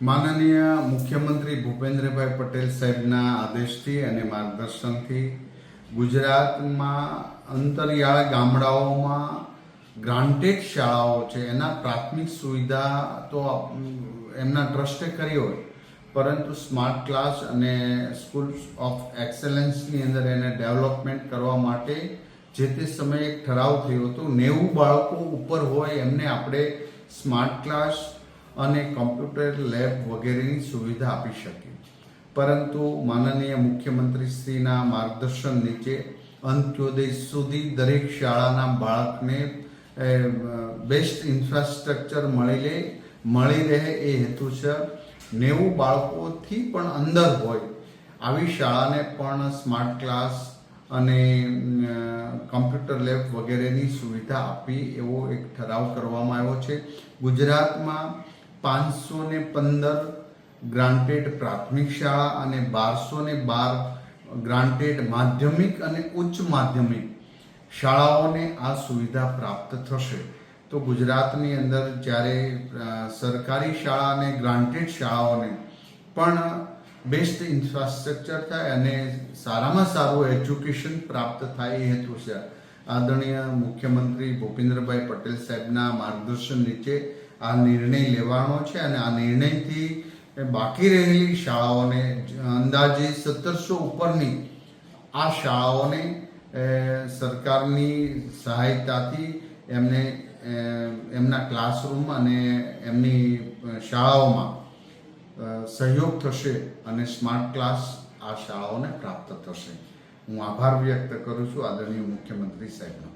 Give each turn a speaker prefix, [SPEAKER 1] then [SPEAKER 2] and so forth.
[SPEAKER 1] માનનીય મુખ્યમંત્રી ભૂપેન્દ્રભાઈ પટેલ સાહેબના આદેશથી અને માર્ગદર્શનથી ગુજરાતમાં અંતરિયાળ ગામડાઓમાં ગ્રાન્ટેડ શાળાઓ છે, એના પ્રાથમિક સુવિધા તો એમના ટ્રસ્ટે કરી હોય, પરંતુ સ્માર્ટ ક્લાસ અને સ્કૂલ ઓફ એક્સેલન્સની અંદર એને ડેવલપમેન્ટ કરવા માટે જે તે સમયે એક ઠરાવ થયો હતો, નેવું બાળકો ઉપર હોય એમને આપણે સ્માર્ટ ક્લાસ અને કોમ્પ્યુટર લેબ વગેરેની સુવિધા આપી શકે. પરંતુ માનનીય મુખ્યમંત્રીશ્રીના માર્ગદર્શન નીચે અંત્યોદય સુધી દરેક શાળાના બાળકને બેસ્ટ ઇન્ફ્રાસ્ટ્રક્ચર મળી લે, મળી રહે એ હેતુસર નેવું બાળકોથી પણ અંદર હોય આવી શાળાને પણ સ્માર્ટ ક્લાસ અને કમ્પ્યુટર લેબ વગેરેની સુવિધા આપી એવો એક ઠરાવ કરવામાં આવ્યો છે. ગુજરાતમાં પાંચસો ને પંદર ગ્રાન્ટેડ પ્રાથમિક શાળા અને બારસો ને બાર ગ્રાન્ટેડ માધ્યમિક અને ઉચ્ચ માધ્યમિક શાળાઓને આ સુવિધા પ્રાપ્ત થશે. તો ગુજરાતની અંદર જ્યારે સરકારી શાળા અને ગ્રાન્ટેડ શાળાઓને પણ બેસ્ટ ઇન્ફ્રાસ્ટ્રક્ચર થાય અને સારામાં સારું એજ્યુકેશન પ્રાપ્ત થાય એ હેતુ છે. આદરણીય મુખ્યમંત્રી ભૂપેન્દ્રભાઈ પટેલ સાહેબના માર્ગદર્શન નીચે આ નિર્ણય લેવાનો છે અને આ નિર્ણયથી બાકી રહેલી શાળાઓને, અંદાજે સત્તરસો ઉપરની આ શાળાઓને સરકારની સહાયતાથી એમને એમના ક્લાસરૂમ અને એમની શાળાઓમાં સહયોગ થશે અને સ્માર્ટ ક્લાસ આ શાળાઓને પ્રાપ્ત થશે. હું આભાર વ્યક્ત કરું છું આદરણીય મુખ્યમંત્રી સાહેબનો.